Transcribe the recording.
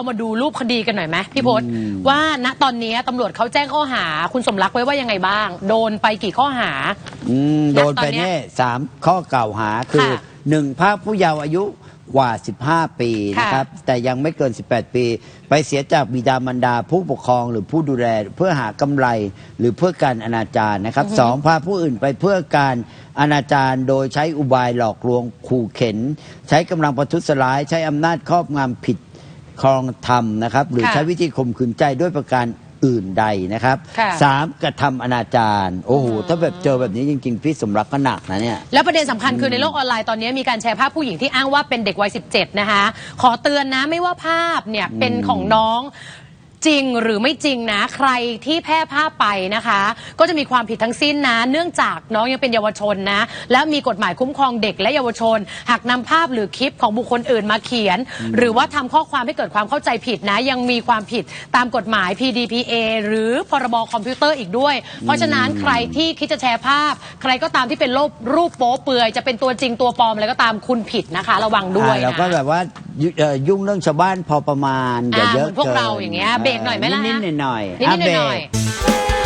เรามาดูรูปคดีกันหน่อยไหมพี่พศว่าณตอนนี้ตำรวจเขาแจ้งข้อหา คุณสมรักไว้ว่ายังไงบ้าง โดนไปกี่ข้อหาอืมณโดนไปตอนเนี้ยแน่สามข้อกล่าวหาคือค่ะหนึ่งภาคผู้เยาว์อายุกว่า 15 ปีนะครับ แต่ยังไม่เกิน 18 ปี ไปเสียจากบิดามารดาผู้ปกครองหรือผู้ดูแลเพื่อหากำไรหรือเพื่อการอนาจารนะครับสองพาผู้อื่นไปเพื่อการอนาจารโดยใช้อุบายหลอกลวงขู่เข็น ใช้กำลังประทุษร้าย ใช้อำนาจครอบงำผิด ครองธรรมนะครับ หรือค่ะใช้วิธีข่มขืนใจด้วยประการอื่นใดนะครับค่ะสามกระทำอนาจารโอ้โหถ้าแบบเจอแบบนี้จริง ๆ พี่สมรักก็หนักนะเนี่ย แล้วประเด็นสำคัญคือในโลกออนไลน์ตอนนี้มีการแชร์ภาพผู้หญิงที่อ้างว่าเป็นเด็กวัย 17 นะคะ ขอเตือนนะไม่ว่าภาพเนี่ยเป็นของน้อง จริงหรือไม่จริงนะ ใครที่แพร่ภาพไปนะคะ ก็จะมีความผิดทั้งสิ้นนะ เนื่องจากน้องยังเป็นเยาวชนนะ และมีกฎหมายคุ้มครองเด็กและเยาวชน หากนำภาพหรือคลิปของบุคคลอื่นมาเขียน หรือว่าทำข้อความให้เกิดความเข้าใจผิดนะ ยังมีความผิดตามกฎหมาย PDPA หรือพรบคอมพิวเตอร์อีกด้วย เพราะฉะนั้นใครที่คิดจะแชร์ภาพ ใครก็ตามที่เป็นรูปรูปโป๊เปลือยจะเป็นตัวจริงตัวปลอมอะไรก็ตามคุณผิดนะคะ ระวังด้วยอ่าเรานะก็แบบว่า ยุเอ่อยุ่งเรื่องชาวบ้านพอประมาณอย่าอ่าเยอะเหมือนพวกเราอย่างเงี้ยเบรกหน่อยไหมล่ะนิดๆหน่อยๆนิดอะๆหน่อยเบรก